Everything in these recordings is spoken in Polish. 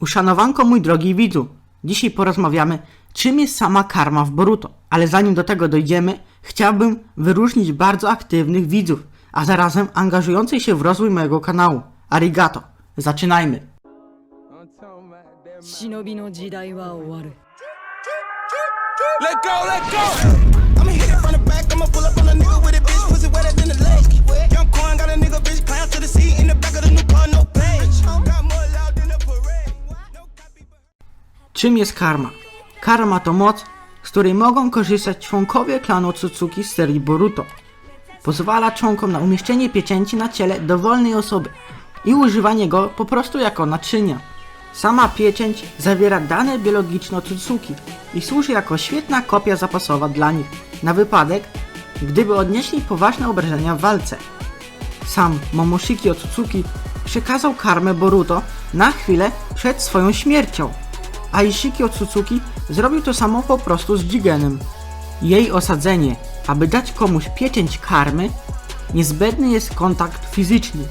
Uszanowanko mój drogi widzu, dzisiaj porozmawiamy, czym jest sama karma w Boruto. Ale zanim do tego dojdziemy, chciałbym wyróżnić bardzo aktywnych widzów, a zarazem angażujących się w rozwój mojego kanału. Arigato. Zaczynajmy. Shinobi no jidai wa owaru. Let go, let go! Czym jest karma? Karma to moc, z której mogą korzystać członkowie klanu Tsutsuki z serii Boruto. Pozwala członkom na umieszczenie pieczęci na ciele dowolnej osoby i używanie go po prostu jako naczynia. Sama pieczęć zawiera dane biologiczne Tsutsuki i służy jako świetna kopia zapasowa dla nich, na wypadek, gdyby odnieśli poważne obrażenia w walce. Sam Momoshiki Otsutsuki przekazał karmę Boruto na chwilę przed swoją śmiercią, a Ishiki Otsutsuki zrobił to samo po prostu z Jigenem. Jej osadzenie, aby dać komuś pieczęć karmy, niezbędny jest kontakt fizyczny.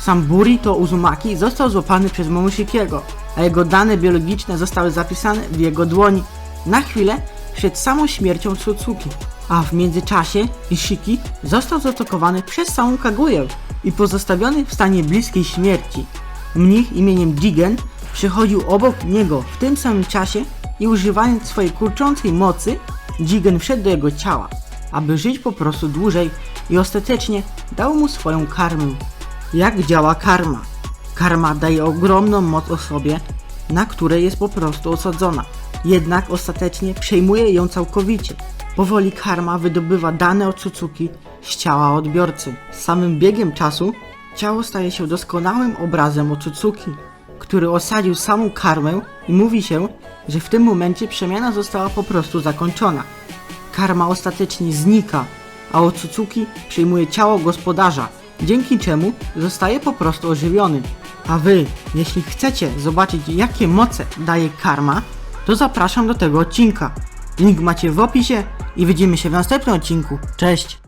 Sam Burito Uzumaki został złapany przez Momoshikiego, a jego dane biologiczne zostały zapisane w jego dłoni na chwilę przed samą śmiercią Tsutsuki. A w międzyczasie Ishiki został zaatakowany przez samą Kaguję i pozostawiony w stanie bliskiej śmierci. Mnich imieniem Jigen przychodził obok niego w tym samym czasie i używając swojej kurczącej mocy, Jigen wszedł do jego ciała, aby żyć po prostu dłużej i ostatecznie dał mu swoją karmę. Jak działa karma? Karma daje ogromną moc osobie, na której jest po prostu osadzona. Jednak ostatecznie przejmuje ją całkowicie. Powoli karma wydobywa dane od Tsutsuki z ciała odbiorcy. Z samym biegiem czasu ciało staje się doskonałym obrazem Otsutsuki, który osadził samą karmę i mówi się, że w tym momencie przemiana została po prostu zakończona. Karma ostatecznie znika, a Otsutsuki przyjmuje ciało gospodarza, dzięki czemu zostaje po prostu ożywiony. A wy, jeśli chcecie zobaczyć jakie moce daje karma, to zapraszam do tego odcinka. Link macie w opisie i widzimy się w następnym odcinku. Cześć!